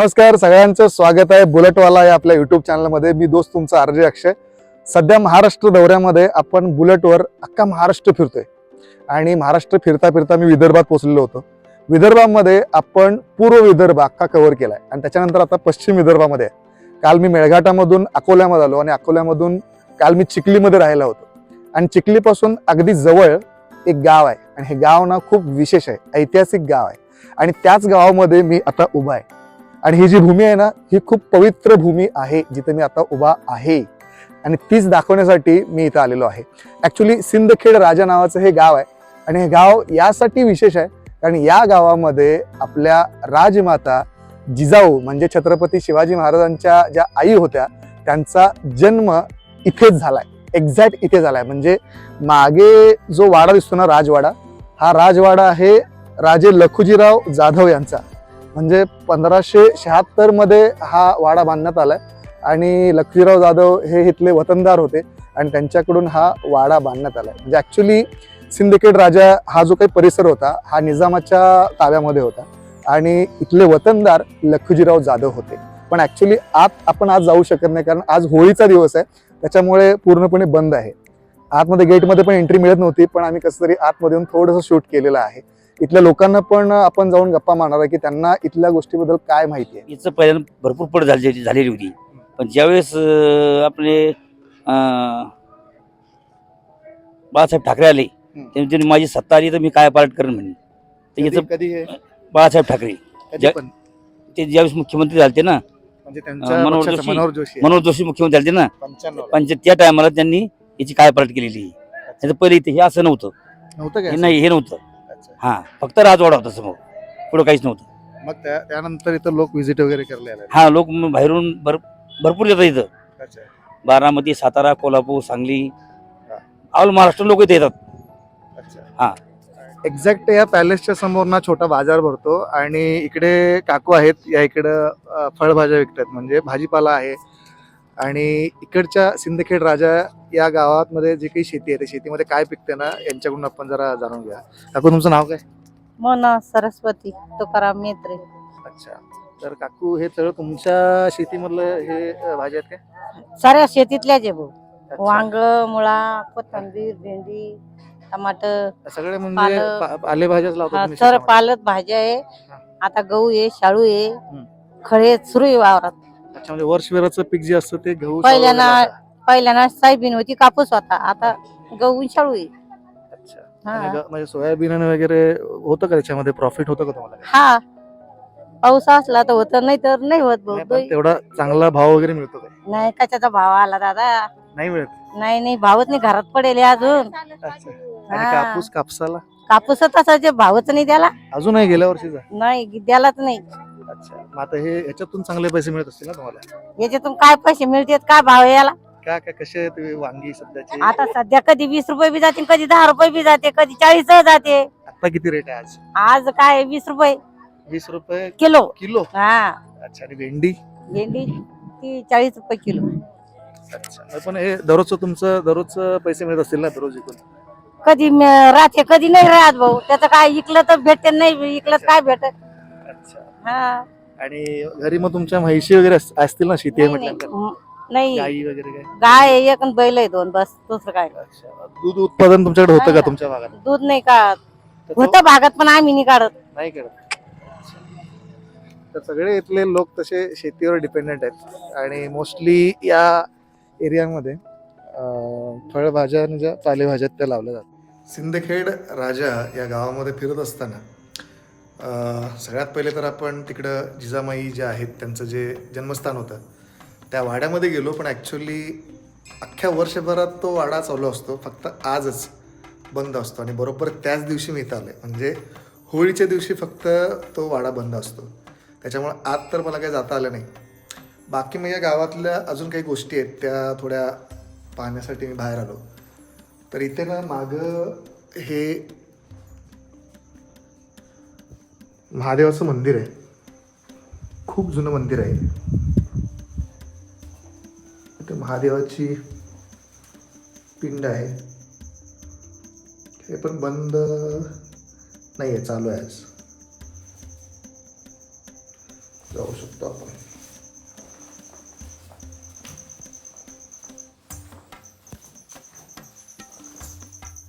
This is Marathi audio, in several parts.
नमस्कार सगळ्यांचं स्वागत आहे बुलेटवाला या आपल्या युट्यूब चॅनलमध्ये मी दोस्त तुमचा आरजे अक्षय. सध्या महाराष्ट्र दौऱ्यामध्ये आपण बुलेटवर अख्खा महाराष्ट्र फिरतोय. आणि महाराष्ट्र फिरता फिरता मी विदर्भात पोहोचलेलो होतो. विदर्भामध्ये आपण पूर्व विदर्भ अख्खा कव्हर केलाय. आणि त्याच्यानंतर आता पश्चिम विदर्भामध्ये आहे. काल मी मेळघाटामधून अकोल्यामध्ये आलो आणि अकोल्यामधून काल मी चिखलीमध्ये राहिला होतो. आणि चिखलीपासून अगदी जवळ एक गाव आहे. आणि हे गाव ना खूप विशेष आहे. ऐतिहासिक गाव आहे. आणि त्याच गावामध्ये मी आता उभा आहे. आणि ही जी भूमी आहे ना ही खूप पवित्र भूमी आहे जिथे मी आता उभा आहे. आणि तीच दाखवण्यासाठी मी इथं आलेलो आहे. ॲक्च्युली सिंदखेड राजा नावाचं हे गाव आहे. आणि हे गाव यासाठी विशेष आहे कारण या गावामध्ये आपल्या राजमाता जिजाऊ म्हणजे छत्रपती शिवाजी महाराजांच्या ज्या आई होत्या त्यांचा जन्म इथेच झालाय. एक्झॅक्ट इथे झालाय. म्हणजे मागे जो वाडा दिसतो ना राजवाडा हा राजवाडा आहे राजे लखुजीराव जाधव यांचा. म्हणजे पंधराशे शहात्तरमध्ये हा वाडा बांधण्यात आलाय. आणि लक्ष्मीराव जाधव हे इथले वतनदार होते आणि त्यांच्याकडून हा वाडा बांधण्यात आलाय. म्हणजे ॲक्च्युली सिंदखेड राजा हा जो काही परिसर होता हा निजामाच्या ताब्यामध्ये होता. आणि इथले वतनदार लखुजीराव जाधव होते. पण ॲक्च्युली आत आपण आज जाऊ शकत नाही कारण आज होळीचा दिवस आहे. त्याच्यामुळे पूर्णपणे बंद आहे. आतमध्ये गेटमध्ये पण एंट्री मिळत नव्हती पण आम्ही कसं तरी आतमध्ये येऊन थोडंसं शूट केलेलं आहे. इथल्या लोकांना पण आपण जाऊन गप्पा मारणार आहे की त्यांना इथल्या गोष्टीबद्दल काय माहिती आहे? याचं पहिल्यांदा भरपूर पड झाली झालेली होती. पण ज्यावेळेस आपले बाळासाहेब ठाकरे आले त्यांनी माझी सत्ता आली तर मी काय पालट करेन म्हणे. तर याचं कधी- कधी बाळासाहेब ठाकरे. ते ज्यावेळेस मुख्यमंत्री झाले ना म्हणजे मनोहर जोशी. मनोहर जोशी मुख्यमंत्री झाले ना 95 ला. पण त्या टायमाला त्यांनी याची काय पालट केलेली. त्याचं पहिले इथे हे असं नव्हतं. नाही हे नव्हतं. अच्छा. हा फक्त राजवाडा होता समोर पुढं काहीच नव्हतं मग त्या- त्यानंतर इथं लोक व्हिजिट वगैरे करायला आले हा लोक बाहेरून भर भरपूर येतात इथं अच्छा. बारामती सातारा कोल्हापूर सांगली. ऑल महाराष्ट्र लोक इथे येतात हा. एक्झॅक्ट या पॅलेसच्या समोर ना छोटा बाजार भरतो आणि इकडे काकू आहेत या इकडं अ, फळभाज्या विकतात म्हणजे भाजीपाला आहे आणि इकडच्या सिंदखेड राजा या गावात मध्ये जी काही शेती आहे त्या शेतीमध्ये काय पिकते ना यांच्याकडून आपण जरा जाणून घ्या काकू तुमचं नाव काय मोना सरस्वती तुकाराम मेत्रे अच्छा तर काकू हे सगळं तुमच्या शेतीमधलं हे अ, भाज्या आहेत काय साऱ्या शेतीतल्याच आहे भाऊ अच्छा. वांग मुळा कोथंबीर भेंडी टमाटर सगळे म्हणजे पालक. पा- पालेभाज्याच लावतो तुम्ही सर शेतामध्ये? पालक भाज्या आहे. आता गहू आहे शाळू आहे. खळे सुरू आहे वावरात अच्छा म्हणजे वर्षभराचं पीक जे असतं ते गहू पहिल्याना-. पहिल्याना सायबीन होती कापूस होता. आता गहू शाळू आहे. अच्छा. आणि. ग- म्हणजे सोयाबीन आणि वगैरे होतं का त्याच्यामध्ये? प्रॉफिट होतं का तुम्हाला? हा. पाऊस असला तर होत नाही तर नाही होत भाऊ नाही, पण तेवढा चांगला भाव वगैरे मिळतो का? नाही कशाचा भाव आला दादा? नाही मिळत? नाही नाही भावच नाही घरात पडेल अजून. अच्छा. आणि हा. कापूस कापसाला? कापूस तसा जे भावच नाही त्याला. अजून आहे गेल्या वर्षीचा? नाही द्यालाच नाही. अच्छा. मग आता हे याच्यातून चांगले पैसे मिळत असतील ना तुम्हाला? याच्यातून काय पैसे मिळतात? काय भाव आहे याला? काय काय कसे आहेत ते वांगी सध्याचे? आता सध्या कधी वीस रुपये बी जाते कधी दहा रुपये बी जाते कधी चाळीस जाते. आता किती रेट आहे आज? आज काय वीस रुपये. वीस रुपये किलो. किलो? हा. अच्छा आणि भेंडी? भेंडी ती चाळीस रुपये किलो. अच्छा. मग पण हे दररोजचं तुमचं दररोजचं पैसे मिळत असतील ना दररोज इकडून कधी म- राहते कधी नाही राहत भाऊ. त्याचं काय इकलं तर भेटते नाही इकलं तर काय भेटत? हा. आणि घरी मग तुमच्या म्हैशी वगैरे अस- असतील ना शेती आहे नाही, म्हटल्यानंतर? नाही. नाही. गाई वगैरे काय? गाय आहे एक आणि बैल आहे दोन बस दुसरं काय. अच्छा. दूध उत्पादन तुमच्याकडे होतं का. तुमच्या भागात? दूध नाही काढत होतं भागात पण आम्ही नाही काढत. नाही करत तर सगळे इथले लोक तसे शेतीवर डिपेंडेंट आहेत. आणि मोस्टली या एरियामध्ये अं, फळभाज्या आणि ज्या पालेभाज्या आहेत त्या लावल्या जातात. सिंदखेड राजा या गावामध्ये फिरत असताना सगळ्यात पहिले तर आपण तिकडं जिजामाई ज्या आहेत त्यांचं जे जन्मस्थान होतं त्या वाड्यामध्ये गेलो. पण ॲक्च्युली अख्ख्या वर्षभरात तो वाडा चालू असतो. फक्त आजच बंद असतो आणि बरोबर त्याच दिवशी मी इथं आलो म्हणजे होळीच्या दिवशी फक्त तो वाडा बंद असतो. त्याच्यामुळे आत तर मला काही जाता आलं नाही. बाकी मग या गावातल्या अजून काही गोष्टी आहेत त्या थोड्या पाहण्यासाठी मी बाहेर आलो. तर इथे ना मागं हे महादेवाचं मंदिर आहे. खूप जुनं मंदिर आहे. ते महादेवाची पिंड आहे. हे पण बंद नाही आहे चालू आहे आज. जाऊ शकतो आपण.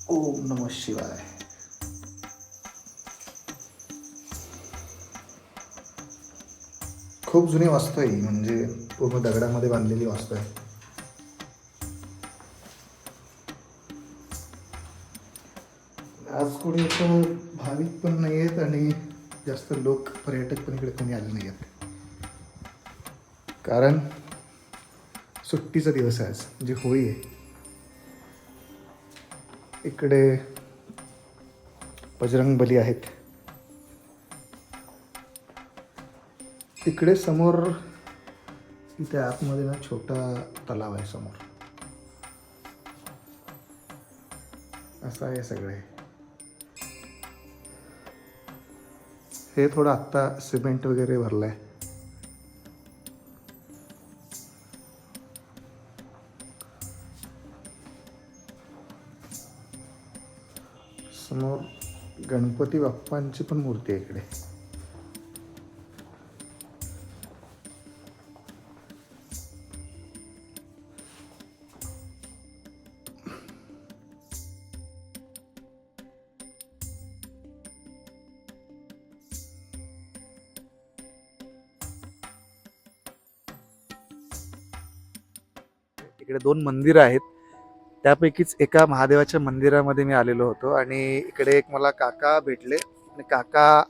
ओम नम शिवाय. खूप जुनी वास्तू आहे म्हणजे पूर्ण दगडामध्ये बांधलेली वास्तू आहे. आज कोणी इथं भाविक पण नाही आहेत आणि जास्त लोक पर्यटक पण इकडे कोणी आले नाही आहेत कारण सुट्टीचा दिवस आहे आज म्हणजे होळी आहे. इकडे बजरंग बली आहेत. इकडे समोर इथे आतमध्ये ना छोटा तलाव आहे समोर. असं आहे सगळे. हे थोडं आत्ता सिमेंट वगैरे भरलंय. समोर गणपती बाप्पांची पण मूर्ती आहे इकडे. इकडे दोन मंदिरं आहेत. त्यापैकीच एका महादेवाच्या मंदिरामध्ये मी आलेलो होतो आणि इकडे एक मला काका भेटले. आणि काका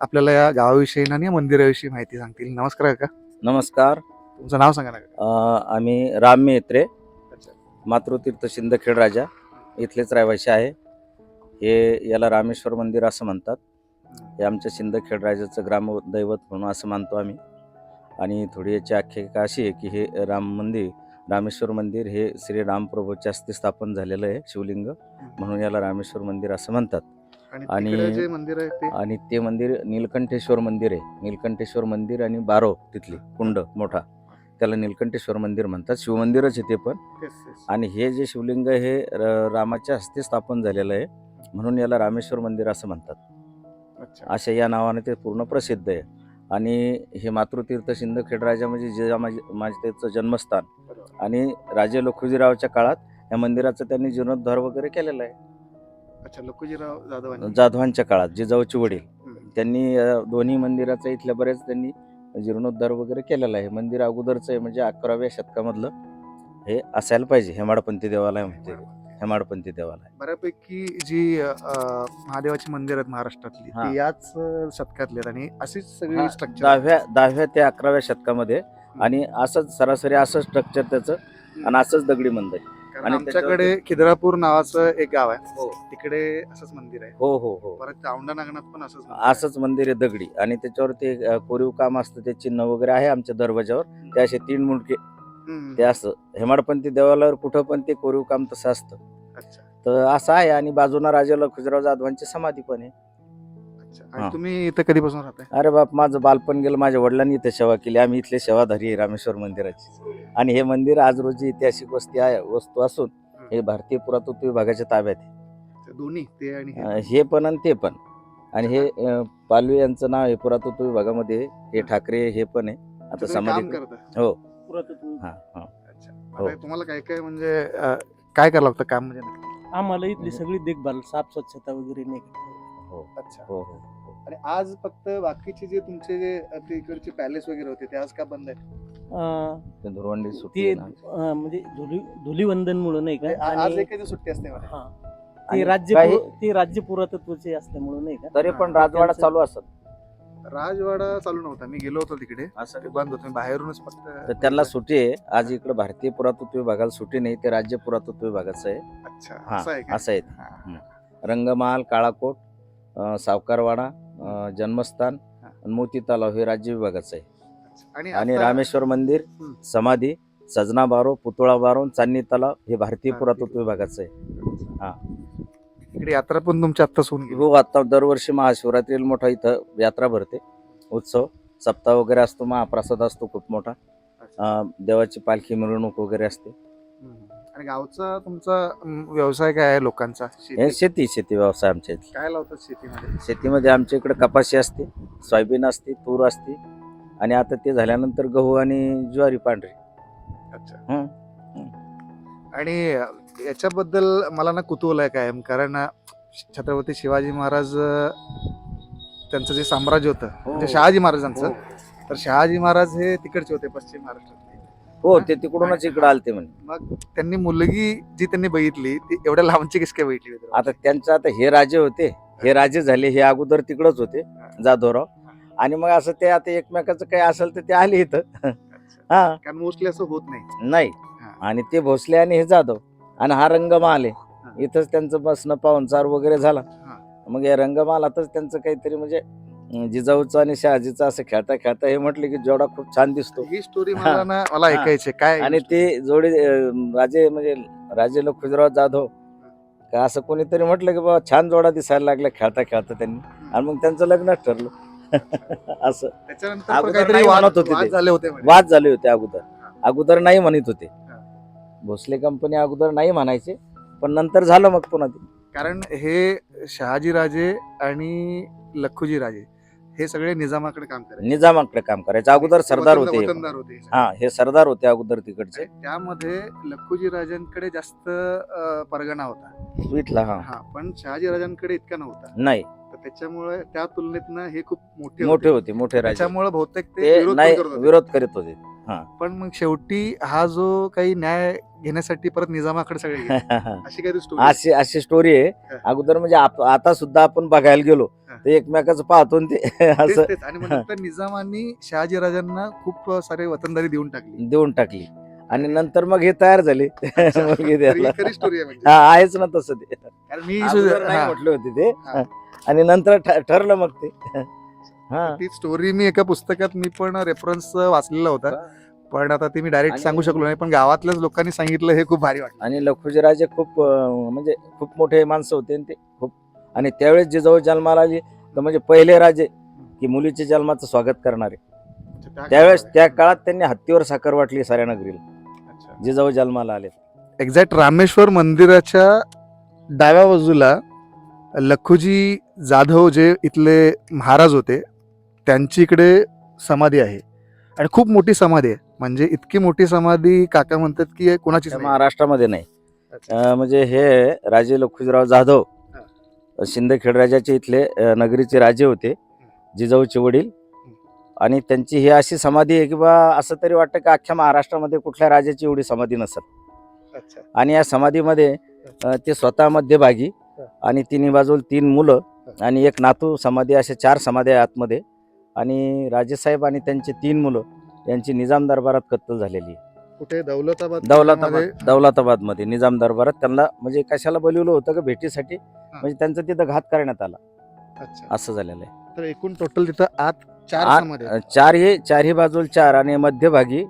आपल्याला या गावाविषयी आणि या मंदिराविषयी माहिती सांगतील. नमस्कार काका. नमस्कार. तुमचं नाव सांगा ना काका. अं, आम्ही राम मेत्रे अच्छा. मातृतीर्थ शिंदखेड राजा इथलेच रहिवासी आहे. हे याला रामेश्वर मंदिर असं म्हणतात. हे आमच्या शिंदखेड राजाचं ग्रामदैवत म्हणून असं मानतो आम्ही. आणि थोडी याची आख्यायिका अशी आहे की हे राम मंदिर रामेश्वर मंदिर हे श्री रामप्रभूच्या हस्ते स्थापन झालेलं आहे शिवलिंग. म्हणून याला रामेश्वर मंदिर असं म्हणतात. आणि आणि- ते? आणि ते मंदिर नीलकंठेश्वर मंदिर आहे. नीलकंठेश्वर मंदिर आणि बारो तिथली कुंड मोठा. त्याला नीलकंठेश्वर मंदिर म्हणतात. शिवमंदिरच आहे ते पण. आणि हे जे शिवलिंग हे रामाच्या हस्ते स्थापन झालेलं आहे. म्हणून याला रामेश्वर मंदिर असं म्हणतात. अच्छा. अशा या नावाने ते पूर्ण प्रसिद्ध आहे. आणि हे मातृतीर्थ सिंदखेड राजा म्हणजे जे माझे माझे त्याचं जन्मस्थान. आणि राजे लखुजीरावच्या काळात या मंदिराचं त्यांनी जीर्णोद्धार वगैरे केलेला आहे. अच्छा लकुजीराव जाधव जाधवांच्या काळात जिजाऊचे वडील. त्यांनी दोन्ही मंदिराचा इथल्या बऱ्याच त्यांनी जीर्णोद्धार वगैरे केलेला आहे. मंदिर अगोदरचं आहे म्हणजे अकराव्या शतकामधलं हे असायला पाहिजे हेमाडपंथी देवालय म्हणते हेमाडपंथी देवालय बऱ्यापैकी जी अ, महादेवाची मंदिर आहेत महाराष्ट्रातली हा. ती याच अ, शतकातली आहेत आणि अशीच हा, सगळी स्ट्रक्चर दहाव्या दहाव्या ते अकराव्या शतकामध्ये आणि असंच सरासरी असंच स्ट्रक्चर त्याचं आणि असंच दगडी मंदिर आहे. आणि आमच्याकडे खिद्रापूर नावाचं एक गाव आहे. हो. तिकडे असंच मंदिर आहे. हो हो हो. परत औंढा नागनाथ पण असंच मंदिर आहे. असंच मंदिर आहे दगडी. आणि त्याच्यावर ते अ, कोरीव काम असतं ते चिन्ह वगैरे आहे आमच्या दरवाजावर ते असे तीन मुंडके. ते असं हेमाडपंथी देवालयावर कुठं पण ते कोरीव काम तसं असतं. तर असं आहे आणि बाजूला राजा लखुजीराव जाधवांची समाधी पण आहे. हा. तुम्ही इथं कधीपासून राहताय? अरे बाप माझं बालपण गेलं माझ्या वडिलांनी इथे सेवा केली. आम्ही इथले सेवाधारी आहे रामेश्वर मंदिराची. आणि हे मंदिर आज रोजी ऐतिहासिक वस्ती आहे वस्तू असून हे भारतीय पुरातत्व विभागाच्या ताब्यात आहे. अच्छा, दोन्ही ते आणि हे. अं, हे पण आणि ते पण. आणि हे अं, पालवे यांचं नाव आहे पुरातत्व विभागामध्ये. हे ठाकरे हे पण आहे. आता तुम्ही काम समाधी करता हो. पुरातत्व. हा हा. हो. आता तुम्हाला काय काय म्हणजे अ, काय करावं लागतं काम म्हणजे नक्की? आम्हाला इथली सगळी देखभाल साफ स्वच्छता वगैरे नाही. हो. अच्छा. हो हो आणि आज फक्त बाकीचे जे तुमचे जे अ, ते इकडचे पॅलेस वगैरे होते ते आज का बंद आहे अं, ते धुरवंडी सुट्टी ते आहे ना. अं, म्हणजे धुली धुलीवंदन मुळे नाही म्हणजे का आ- आज आणि एखादी सुट्टी असते हा. आणि ते राज्य काही- पुर- ते राज्य पुरातत्वचे असल्यामुळे नाही का? तरी पण हा, राजवाडा त्यांचं- चालू असत. राजवाडा चालू नव्हता. मी गेलो होतो तिकडे. असं ते बंद होतं. मी बाहेरूनच फक्त तर त्यांना सुट्टी आहे. आज इकडे भारतीय पुरातत्व विभागाला सुट्टी नाही. ते राज्य पुरातत्व विभागाचं आहे. अच्छा हा असं आहे का? असं आहे. हा. रंगमहाल काळाकोट अं, सावकारवाडा अं, जन्मस्थान. आणि मोती तलाव हे राज्य विभागाचं आहे. आणि आणि आता- रामेश्वर मंदिर. समाधी सजना बारो पुतळा बारो चांदणी तलाव हे भारतीय भारतीय- पुरातत्व विभागाचं आहे. हा. इकडे यात्रा पण तुमची आत्ताच होऊन गेली. हो आता दरवर्षी महाशिवरात्रीला मोठा इथं यात्रा भरते. उत्सव सप्ताह वगैरे असतो महाप्रसाद असतो खूप मोठा. अं, देवाची पालखी मिरवणूक वगैरे असते. आणि गावचा तुमचा व्यवसाय काय आहे लोकांचा? शेती? हे शेती शेती व्यवसाय आमच्या इथला. काय लावतात शेतीमध्ये? शेतीमध्ये आमच्या इकडे कपाशी असते सोयाबीन असते तूर असते. आणि आता ते झाल्यानंतर गहू आणि ज्वारी पांढरी. अच्छा. हं. आणि याच्याबद्दल मला ना कुतूहल आहे कायम. कारण छत्रपती शिवाजी महाराज त्यांचं जे साम्राज्य होतं म्हणजे शहाजी महाराजांचं तर शहाजी महाराज हे तिकडचे होते पश्चिम महाराष्ट्रातले. हो ते तिकडूनच इकडे आलते म्हणे. मग त्यांनी मुलगी जी त्यांनी बघितली ती एवढ्या लांबची कशी काय बघितली? आता त्यांचं आता हे राजे होते हे राजे झाले हे अगोदर तिकडच होते जाधवराव. आणि मग असं ते आता एकमेकाचं काही असेल तर ते आले इथं. हा. कारण मोस्टली असं होत नाही. नाही. हा. आणि ते भोसले आणि हे जाधव. आणि हा रंगमाल आहे. इथंच त्यांचं बसणं पाहुणचार वगैरे झाला. मग या रंगमालातच त्यांचं काहीतरी म्हणजे जिजाऊचं आणि शहाजीचं असं खेळता खेळता हे म्हटलं की जोडा खूप छान दिसतो. ही स्टोरी मला ना मला ऐकायची काय आणि ते जोडी राजे म्हणजे राजे लखुजराव जाधव. का असं कोणीतरी म्हटलं की बाबा छान जोडा दिसायला लागला खेळता खेळता त्यांनी आणि मग त्यांचं लग्नच ठरलं. असं. त्याच्यानंतर अगोदर काहीतरी वाद होते वाद. झाले होते म्हणे. वाद झाले होते अगोदर. अगोदर नाही म्हणत होते. भोसले कंपनी अगोदर नाही म्हणायचे पण नंतर झालं मग पुन्हा ते. कारण हे शहाजी राजे आणि लखुजी राजे हे सगळे निजामाकडे काम करायचे. निजामाकडे काम करायचं. अगोदर सरदार वतन- होते वतनदार होते हे सगळे. हा हे सरदार होते अगोदर तिकडचे. त्यामध्ये लखुजी राजांकडे जास्त अं, परगणा होता. स्वीटला हा. हा पण शहाजी राजांकडे इतका नव्हता. नाही. त्याच्यामुळे त्या तुलनेत हे खूप मोठे मोठे होते. मोठे राजे. त्याच्यामुळे बहुतेक ते विरोध पण नाही करत होते. विरोध करीत होते. पण मग शेवटी हा जो काही न्याय घेण्यासाठी परत निजामाकडे सगळे गेले. अशी काही स्टोरी अशी अशी स्टोरी आहे. हा. अगोदर म्हणजे आप- आता सुद्धा आपण बघायला गेलो हा. ते एकमेकाचं पाहतो आणि ते असं आणि मग नंतर निजामांनी शहाजी राजांना खूप सारे वतनदारी देऊन टाकली. देऊन टाकली. आणि नंतर मग हे तयार झाले. मग हे द्यायला. म्हणजे. हा आहेच ना तसं ते. मी अगोदर नाही. म्हटले होते ते. हा. आणि नंतर ठ- ठरलं मग ते. हा. ती स्टोरी मी एका पुस्तकात मी पण रेफरन्स वाचलेला होता. पण आता ती मी डायरेक्ट आणि- सांगू शकलो नाही पण गावातल्याच लोकांनी सांगितलं हे खूप भारी वाटलं. आणि लखुजीराजे खूप अं, म्हणजे खूप मोठे माणसं होते आणि ते खूप आणि त्यावेळेस जिजाऊ जन्माला आली तर म्हणजे पहिले राजे की मुलीच्या जन्माचं स्वागत करणारे. त्यावेळेस त्या काळात त्यांनी हत्तीवर साखर वाटली साऱ्या नगरीला. जिजाऊ जन्माला आले एक्झॅक्ट रामेश्वर मंदिराच्या डाव्या बाजूला लखुजी जाधव जे इथले महाराज होते त्यांची इकडे समाधी आहे. आणि खूप मोठी समाधी आहे. म्हणजे इतकी मोठी समाधी काका म्हणतात की नाही. महाराष्ट्रामध्ये नाही. अं, म्हणजे हे राजे लखुजीराव जाधव शिंदखेड राजाचे इथले अं, नगरीचे राजे होते जिजाऊचे वडील. आणि त्यांची ही अशी समाधी आहे की बा असं तरी वाटतं की अख्ख्या महाराष्ट्रामध्ये कुठल्या राजाची एवढी समाधी अच्छा. आणि या समाधीमध्ये ते स्वतः मध्यभागी आणि तिन्ही बाजूला तीन मुलं आणि एक नातू समाधी अशा चार समाधी आहे आतमध्ये. आणि राजेसाहेब आणि त्यांचे तीन मुलं यांची निजाम दरबारात कत्तल झालेली आहे. कुठे? दौलताबाद दौलताबाद दौलताबादमध्ये निजाम दरबारात. त्यांना म्हणजे कशाला बोलवलं होतं का भेटीसाठी? म्हणजे त्यांचा तिथं घात करण्यात आला. असं झालेलं आहे. तर एकूण टोटल तिथं आत चार समाधी आहेत. चार हे चारही बाजूला चार आणि मध्यभागी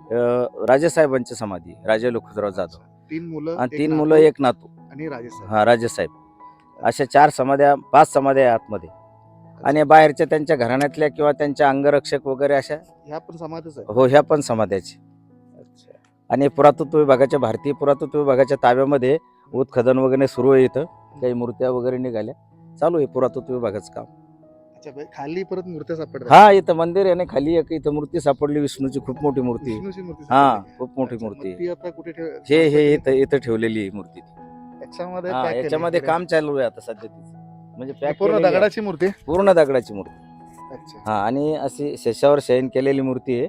राजेसाहेबांची समाधी राजे लखुजराव जाधव. तीन मुलं आणि एक तीन नातू मुलं एक नातू. आणि राजेसाहेब हा राजेसाहेब अशा चार समाध्या पाच समाध्या आहे आतमध्ये. आणि बाहेरच्या त्यांच्या घराण्यातल्या किंवा त्यांच्या अंगरक्षक वगैरे अशा ह्या पण समाधीच आहे हो ह्या पण समाध्याची. अच्छा. आणि पुरातत्व विभागाच्या भारतीय पुरातत्व विभागाच्या ताब्यामध्ये उत्खनन वगैरे सुरू आहे इथं. काही मूर्त्या वगैरे निघाल्या. चालू आहे पुरातत्व विभागाचं काम. अच्छा खाली परत मूर्त्या सापडतात हा इथं मंदिर आहे ना खाली एक इथं मूर्ती सापडली विष्णूची खूप मोठी मूर्ती. विष्णूची मूर्ती हा सापडली. खूप मोठी अच्छा, मूर्ती मग आहे. ती आता कुठे ठेव हे हे इथं इथं ठेवलेली आहे मूर्ती याच्यामध्ये हा pack केली याच्यामध्ये इकडे. काम चालू आहे आता सध्या तिचं म्हणजे पूर्ण दगडाची मूर्ती? पूर्ण दगडाची मूर्ती अच्छा हा आणि अशी शेषावर शयन केलेली मूर्ती आहे.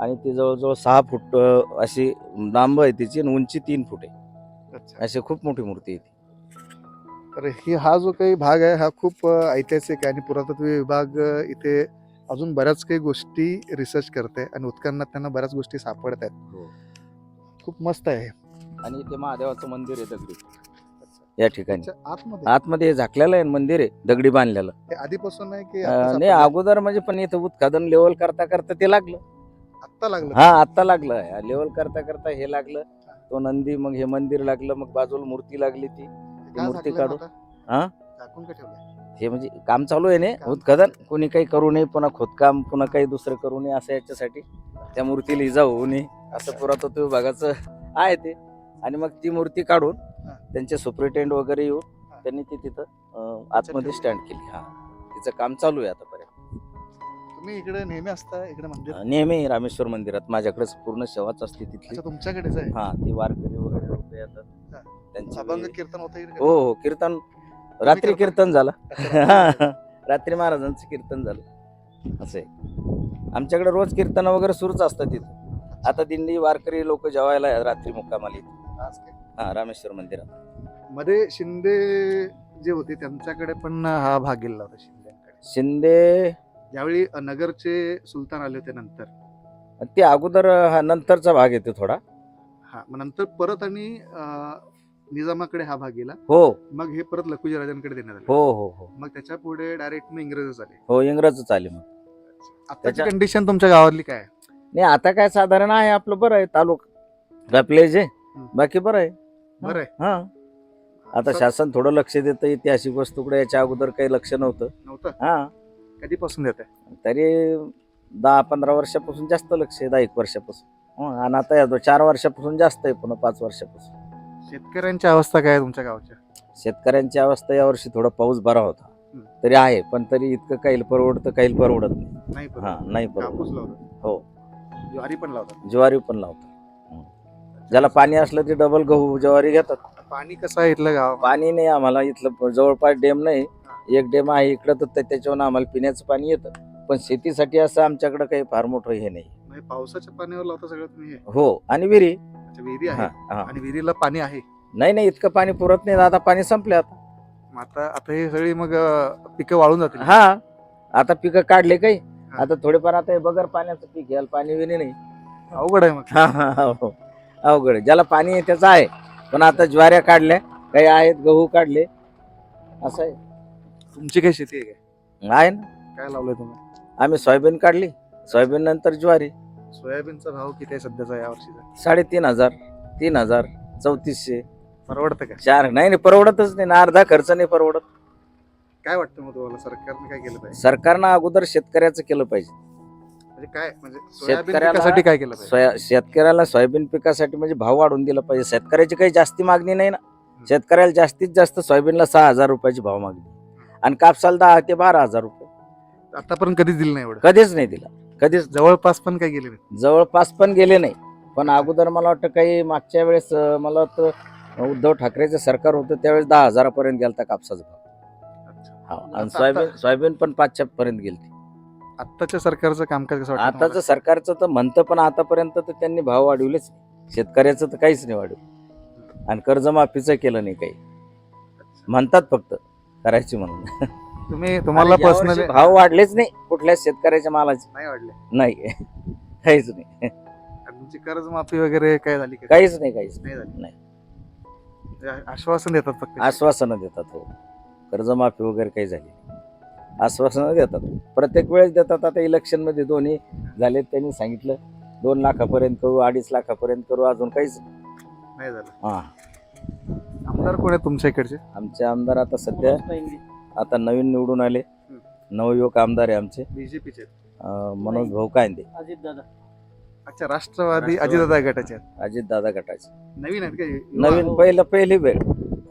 आणि ती जवळजवळ सहा फूट अं, अशी लांब आहे तिची आणि उंची तीन फूट आहे अच्छा अशी खूप मोठी मूर्ती आहे ती तर ही हा जो काही भाग आहे हा खूप ऐतिहासिक आहे आणि पुरातत्व विभाग इथे अजून बऱ्याच काही गोष्टी रिसर्च करते आणि उत्खननात त्यांना बऱ्याच गोष्टी सापडत आहेत. खूप मस्त आहे आणि इथे महादेवाचं मंदिर आहे दगडी. या ठिकाणी. आतमध्ये? आतमध्ये हे झाकलेलं आहे मंदिर आहे दगडी बांधलेलं. हे आधीपासून आहे की आता नाही सापडलं? अगोदर म्हणजे पण इथं उत्पादन लेवल करता करता ते लागलं. आत्ता लागलं? हा आता लागलं लेवल करता करता हे लागलं. तो नंदी मग हे मंदिर लागलं मग बाजूला मूर्ती लागली ती. मूर्ती काढू. हा? हे म्हणजे काम चालू आहे ना? काम. उत्खनन? कोणी काही करू नये पुन्हा खोदकाम पुन्हा काही दुसरं करू नये असं याच्यासाठी त्या मूर्तीला इजा होऊ नये असं पुरातत्व विभागाचं आहे ते. आणि मग ती मूर्ती काढून. त्यांचे सुप्रिटेंड वगैरे येऊन. त्यांनी ती तिथं आतमध्ये. स्टँड केली. हा. तिचं काम चालू आहे आतापर्यंत. तुम्ही इकडे नेहमी असता इकडे मंदिर? नेहमी रामेश्वर मंदिरात. माझ्याकडेच पूर्ण सेवाच असते तिथली. तुमच्याकडेच आहे? हा ती वारकरी वगैरे. येतात. त्यांची अभंग वेळ- कीर्तन होतं हो हो कीर्तन. रात्री करता? कीर्तन झालं. रात्री महाराजांचं कीर्तन झालं. असं आहे. आमच्याकडे रोज कीर्तन वगैरे सुरूच असतं तिथं. आता दिंडी वारकरी लोक जेवायला रात्री मुक्कामाला येतात. आज काय? हा रामेश्वर मंदिरात. मध्ये शिंदे जे होते त्यांच्याकडे पण हा भाग गेला होता शिंद्यांकडे शिंदे ज्यावेळी नगरचे सुलतान आले होते नंतर. ते अगोदर हा नंतरचा भाग येतो थोडा. हा मग नंतर परत आणि अं, निजामाकडे हा भाग गेला. हो. मग हे परत लखुजी राजांकडे देण्यात आले. हो हो हो. मग त्याच्या पुढे डायरेक्ट मग इंग्रज आले. हो इंग्रजच आले मग. आताची त्याच्या- कंडिशन तुमच्या गावातली काय आहे? नाही आता काय साधारण आहे आपलं बरं आहे तालुका आपले जे बाकी बरं आहे. बरं आहे. हा. आता शासन थोडं लक्ष देतं ऐतिहासिक वस्तूकडे याच्या अगोदर काही लक्ष नव्हतं. नव्हतं? हा. कधीपासून देत आहे? तरी दहा पंधरा वर्षापासून जास्त लक्ष आहे दहा एक वर्षापासून. हं, आणि आता या दो- चार वर्षापासून जास्त आहे पुन्हा पाच वर्षापासून. शेतकऱ्यांची अवस्था काय आहे तुमच्या गावच्या शेतकऱ्यांची अवस्था यावर्षी थोडा पाऊस बरा होता. हं. तरी आहे पण तरी इतकं काही परवडतं काही परवडत नाही. नाही हा परवडत. नाही कापूस परवडत. लावतात. हो. ज्वारी पण लावतात. ज्वारी पण लावतात. ज्याला पाणी असलं ते डबल गहू ज्वारी घेतात. पाणी कसं आहे इथलं गाव पाणी नाही आम्हाला इथलं जवळपास डेम नाही. एक डेम आहे इकडं तर त्या- त्याच्यावरून आम्हाला पिण्याचं पाणी येतं. पण शेतीसाठी असं आमच्याकडे काही फार मोठं हे नाही. म्हणजे पावसाच्या पाण्यावर लावता सगळं तुम्ही हे? हो आणि विहिरी. अच्छा, विहिरी हा आहे. हा आणि विहिरीला पाणी आहे. नाही नाही इतकं पाणी पुरत नाही आता पाणी संपले आता. मग आता आता हे सगळी मग अं, पिकं वाळून जातील. हा. आता पिकं काढले काही. आता थोडेफार आता हे बगर पाण्याचं पीक घ्याल पाणी विणी नाही. अवघड आहे मग. हा हा हा, हो. अवघड आहे. ज्याला पाणी आहे त्याचं आहे. पण आता ज्वाऱ्या काढल्या. काही आहेत गहू काढले. असं आहे. तुमची काही शेती आहे काय? आहे ना. काय लावलंय तुम्ही? आम्ही सोयाबीन काढली. सोयाबीन नंतर ज्वारी. सोयाबीनचा भाव किती आहे सध्याचा या वर्षीचा? साडेतीन हजार तीन हजार चौतीसशे. परवडतं का? चार नाही नाही परवडतच नाही ना अर्धा खर्च नाही परवडत. काय वाटतं मग तुम्हाला? सरकारने काय केलं पाहिजे? सरकारनं अगोदर शेतकऱ्याचं केलं पाहिजे. म्हणजे काय? म्हणजे सोयाबीन शेतकऱ्याला- पिकासाठी काय केलं पाहिजे? सोया शेतकऱ्याला सोयाबीन पिकासाठी म्हणजे भाव वाढून दिला पाहिजे. शेतकऱ्याची काही जास्ती मागणी नाही ना. शेतकऱ्याला जास्तीत जास्त सोयाबीनला सहा हजार रुपयाची भाव मागणी. आणि कापसाला दहा ते बारा हजार रुपये. आतापर्यंत कधीच दिलं नाही एवढं? कधीच नाही दिला. कधीच जवळपास पण काय गेले नाही जवळपास पण गेले नाही. पण अगोदर मला वाटतं काही मागच्या वेळेस अं, मला वाटतं उद्धव ठाकरेचं सरकार होतं त्यावेळेस दहा हजारापर्यंत गेलता कापसाचा भाव. हा आणि आता- सोयाबीन सोयाबीन पण पाचशे पर्यंत गेलती. आत्ताच्या सरकारचं कामकाज कसं वाटतं आताचं सरकारचं तर म्हणतं पण आतापर्यंत तर त्यांनी भाव वाढवलेच नाही. शेतकऱ्याचं तर काहीच नाही वाढवलं. आणि कर्जमाफीचं केलं नाही काही? म्हणतात फक्त करायची म्हणून. तुम्ही तुम्हाला आणि यावर्षी पर्सनली भाव वाढलेच नाही कुठल्याच शेतकऱ्याच्या मालाचे. नाही वाढले. नाही. काहीच नाही. तुमची कर्जमाफी वगैरे काय झाली का? काहीच नाही काहीच नाही झाली. म्हणजे आश्वासन देतात फक्त. आश्वासनं देतात हो. कर्जमाफी वगैरे काही झाली नाही. आश्वासनं देतात. प्रत्येक वेळेस देतात. आता इलेक्शनमध्ये दोन्ही झाले त्यांनी सांगितलं. दोन लाखापर्यंत करू अडीच लाखापर्यंत करू अजून काहीच नाही. नाही झालं. हा. आमदार कोण आहे तुमच्या इकडचे? आमचे आमदार आता सध्या आता नवीन निवडून आले. नवयुवक आमदार आहे आमचे बीजेपीचे अं, मनोज भाऊ कांदे अजित दादा अच्छा राष्ट्रवादी राष्ट्रवादी. अजितदादा गटाचे आहेत. अजित दादा गटाचे नवीन आहेत का हे? युवा? नवीन पहिलं पहिली वेळ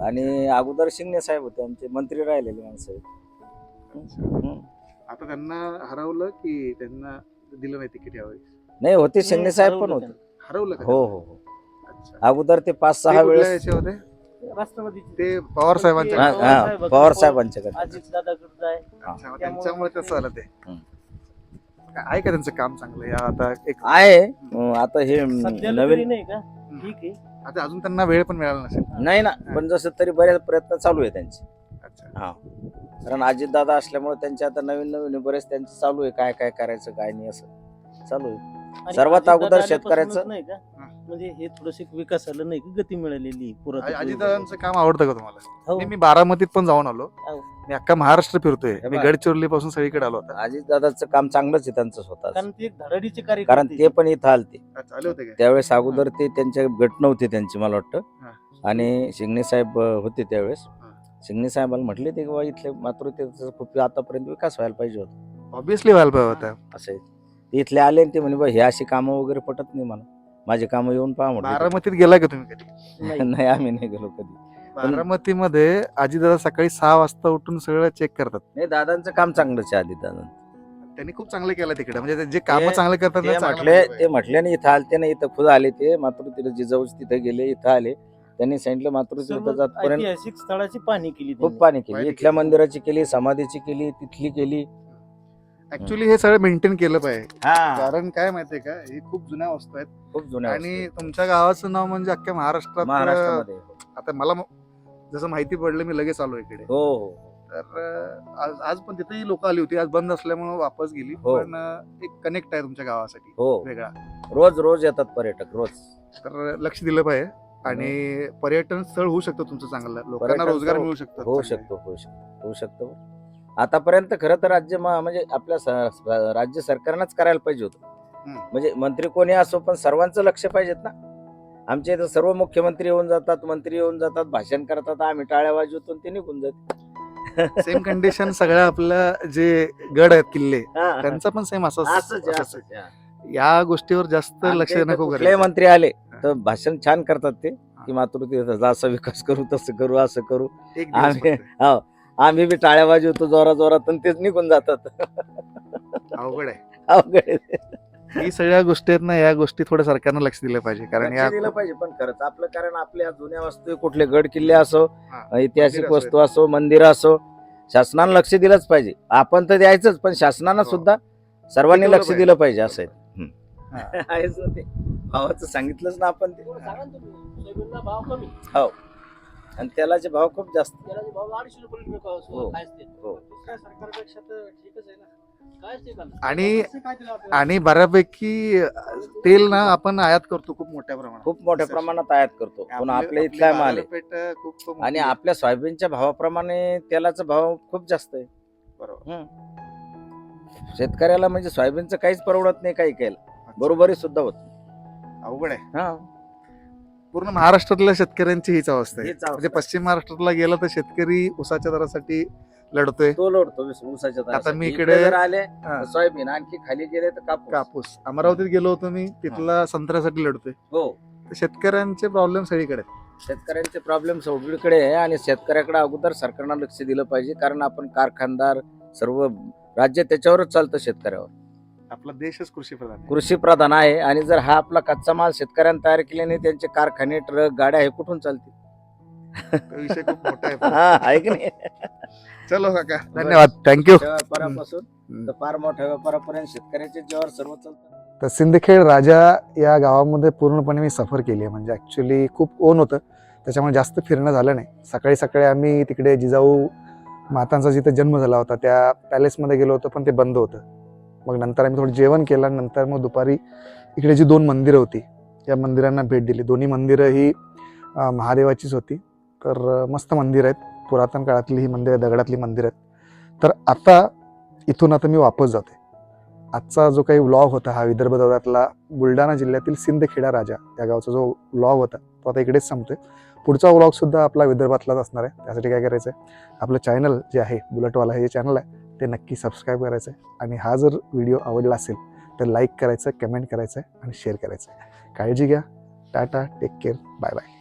आणि अगोदर शिंगणे साहेब होते आमचे मंत्री राहिलेले माणसं आहेत. हम्म. आता त्यांना हरवलं की त्यांना दिलं नाही तिकीट यावेळी नाही होते शिंगणे साहेब पण होते हरवलं का हो हो हो अच्छा अगोदर ते पाच ते सहा कुठल्या वेळेस याचे होते राष्ट्रवादीचे. ते पवार साहेबांच्या हा, पवार हा, साहेब- पवार साहेबांच्याकडे अजित दादाकडे आहे अच्छा, मग त्यांच्यामुळे तसं झालं ते. हम्म. आहे का त्यांचं काम चांगलं? या आता एक आहे. अं, आता हे अं, सध्याला तरी नवीन नाही का? ठीक आहे. आता अजून त्यांना वेळ पण मिळाला नसेल. नाही ना पण जसं तरी बरेच प्रयत्न चालू आहे त्यांचे. अच्छा. हा. कारण अजितदादा असल्यामुळे त्यांचे आता नवीन नवीन बरेच त्यांचे चालू आहे. काय काय करायचं काय नाही असं चालू आहे. आणि सर्वात अजितदादा अगोदर आल्यापासूनच शेतकऱ्याचं- नाही का? हा. म्हणजे हे थोडस विकासाला नाही का गती मिळालेली पुरातत्व अजितदादांचं काम आवडतं का तुम्हाला? हो. मी बारामतीत पण जाऊन आलो. हो. मी अख्खा महाराष्ट्र फिरतोय. मी बघ. गडचिरोली पासून सगळीकडे आलो होता अजितदादाचं काम चांगलंच आहे त्यांचं स्वतः कारण ते एक धडाडीचे कार्य कारण ते पण इथं आलते. अच्छा, आले होते काय त्यावेळेस अगोदर ते त्यांच्या गट नव्हते त्यांची मला हा. वाटतं आणि शिंगणे साहेब अं, होते त्यावेळेस. हा. शिंगणे साहेबाला म्हटले ते बाबा इथले मात्र त्याचा खूप आतापर्यंत विकास व्हायला पाहिजे होता. ऑब्विसली व्हायला पाहिजे होता. असं आहे. ते इथले आले आणि ते म्हणे बा हे अशी कामं वगैरे पटत नाही मला. माझे कामं येऊन पहा म्हटलं बारामतीत गेला का तुम्ही कधी? नाही. आम्ही नाही गेलो कधी. बारामतीमध्ये अजितदादा सकाळी सहा वाजता उठून सगळं चेक करतात. नाही दादांचं काम चांगलंच आहे आधी दादा त्यांनी खूप चांगलं केलं तिकडे. म्हणजे ते जे काम ते- चांगले करतात ते ना, चांगलं म्हटले ते म्हटले नाही इथं आलते नाही इथं खुद आले ते. मात्र तिथे जिजाऊस तिथे गेले इथं आले. त्यांनी सांगितलं मात्र सर्व जातपर्यंत ऐतिहासिक स्थळाची पाहणी केली खूप त्यांनी. पाणी केली. पाणी इथल्या केली. मंदिराची केली समाधीची केली तिथली केली. ऍक्च्युली हे सगळं मेंटेन केलं पाहिजे. हा. कारण काय माहितीये का? हे खूप जुन्या वस्तू आहेत. खूप जुन्या आणि. तुमच्या गावाचं नाव म्हणजे अख्ख्या महाराष्ट्रात महाराष्ट्रामध्ये. आता मला म- जसं माहिती पडलं मी लगेच आलो इकडे. हो हो. तर अं, आज आज पण तिथेही लोक आली होती. आज बंद असल्यामुळे वापस गेली. हो. पण अं, एक कनेक्ट आहे तुमच्या गावासाठी. हो. वेगळा. रोज रोज येतात पर्यटक रोज. तर लक्ष दिलं पाहिजे. आणि पर्यटन स्थळ होऊ शकतं तुमचं चांगलं. लोकांना पर्यटन रोजगार स्थळ मिळू शकतो होऊ शकतो होऊ शकतो. होऊ शकतो. आतापर्यंत खरं तर राज्य म्हणजे आपल्या स- राज्य सरकारनंच करायला पाहिजे होतं हम्म. म्हणजे मंत्री कोणी असो पण सर्वांचं लक्ष पाहिजेत ना आमच्या इथं सर्व मुख्यमंत्री येऊन जातात मंत्री येऊन जातात भाषण करतात आम्ही टाळ्या वाजवतो आणि ते निघून जाते सेम कंडिशन सगळ्या आपल्या जे गड आहेत किल्ले. त्यांचा पण सेम असं असंच. या गोष्टीवर जास्त लक्ष देणं इथं खूप कुठलेही गरजेचं आहे. मंत्री आले तर भाषण छान करतात ते की मातृ असा विकास करू तसं करू असं करू एक दिवस आम्ही- फक्त. हो आम्ही बी टाळ्या वाजवतो जोरा जोरात आणि तेच निघून जातात. अवघड आहे. अवघड आहे. ही सगळ्या गोष्टी आहेत ना या गोष्टी थोड्या सरकारनं लक्ष दिलं पाहिजे कारण लक्ष या दिलं पाहिजे पण खरंच आपलं कारण आपल्या जुन्या वस्तू कुठले गड किल्ले असो हा, ऐतिहासिक मंदिरं वस्तू असो मंदिर असो शासनानं लक्ष दिलंच पाहिजे. आपण तर द्यायचंच पण शासनानं हो. सुद्धा सर्वांनी लक्ष पाहिजे. दिलं पाहिजे असं आहे. हा. आहेच ना ते. भावाचं सांगितलंच ना आपण ते. सोयाबीनला भाव कमी. आणि त्यालाचे भाव खूप जास्त. भाव अडीचशे रुपये हो. हो. दुसऱ्या सरकारपेक्षा तर ठीकच आहे ना. काय असते का आणि- कसं काय दिलं आपल्याला? आणि बऱ्यापैकी तेल ना आपण आयात करतो खूप मोठ्या प्रमाणात. खूप मोठ्या प्रमाणात आयात करतो. पण आपली- आपल्या आपली इथला माल आहे. बाजारपेठ खूप मोठी आणि आहे. आपल्या सोयाबीनच्या भावाप्रमाणे तेलाचा भाव खूप जास्त आहे. बरोबर. हम्म. शेतकऱ्याला म्हणजे सोयाबीनचं काहीच परवडत नाही काही केलं बरोबरी सुद्धा होत नाही. अवघड आहे. हा. पूर्ण महाराष्ट्रातल्या शेतकऱ्यांची हीच अवस्था आहे. हीच अवस्था म्हणजे पश्चिम महाराष्ट्रातला गेला तर शेतकरी उसाच्या दरासाठी लढतोय. तो लोडतो वीस- ऊसाच्या दरासाठी. मी इकडे इकडे- जर आले हा, तर सोयाबीन आणखी खाली गेले तर कापूस. कापूस. अमरावतीत गेलो होतो मी तिथला संत्र्यासाठी लढतोय. हो. तर शेतकऱ्यांचे प्रॉब्लेम सगळीकडे आहेत. शेतकऱ्यांचे प्रॉब्लेम सगळीकडे आहे आणि शेतकऱ्याकडे अगोदर सरकारनं लक्ष दिलं पाहिजे कारण आपण कारखानदार सर्व राज्य त्याच्यावरच चालतं शेतकऱ्यावर. आपला देशच कृषी प्रधान आहे. कृषी प्रधान आहे. आणि जर हा आपला कच्चा माल शेतकऱ्यांनी तयार केल्याने त्यांचे कारखाने ट्रक गाड्या हे कुठून चालतील? विषय खूप मोठा आहे. हा आहे की नाही? चलो काका. धन्यवाद. थँक्यू व्यापारापासून तर फार मोठ्या व्यापारापर्यंत शेतकऱ्याच्या जीवावर सर्व चालतं. तर सिंदखेड राजा या गावामध्ये पूर्णपणे मी सफर केली आहे. म्हणजे ॲक्च्युली खूप ओन होतं. त्याच्यामुळे जास्त फिरणं झालं नाही. सकाळी सकाळी आम्ही तिकडे जिजाऊ मातांचा जिथे जन्म झाला होता त्या पॅलेसमध्ये गेलो होतो पण ते बंद होतं. मग नंतर आम्ही थोडं जेवण केलं नंतर मग दुपारी इकडे जी दोन मंदिरं होती या मंदिरांना भेट दिली. दोन्ही मंदिरं ही महादेवाचीच होती. तर मस्त मंदिर आहेत. पुरातन काळातली ही मंदिरं दगडातली मंदिरं आहेत. तर आता इथून आता मी वापस जाते आजचा जो काही व्लॉग होता हा विदर्भ दौऱ्यातला बुलढाणा जिल्ह्यातील सिंदखेडा राजा या गावचा जो व्लॉग होता तो आता इकडेच संपतोय. पुढचा व्लॉग सुद्धा आपला विदर्भातलाच असणार आहे. त्यासाठी काय करायचं आहे आपलं चॅनल जे आहे बुलेटवाला हे जे चॅनल आहे ते नक्की सबस्क्राईब करायचं आहे आणि हा जर व्हिडिओ आवडला असेल तर लाईक करायचं कमेंट करायचं आणि शेअर करायचं. आहे काळजी घ्या. Tata take care bye bye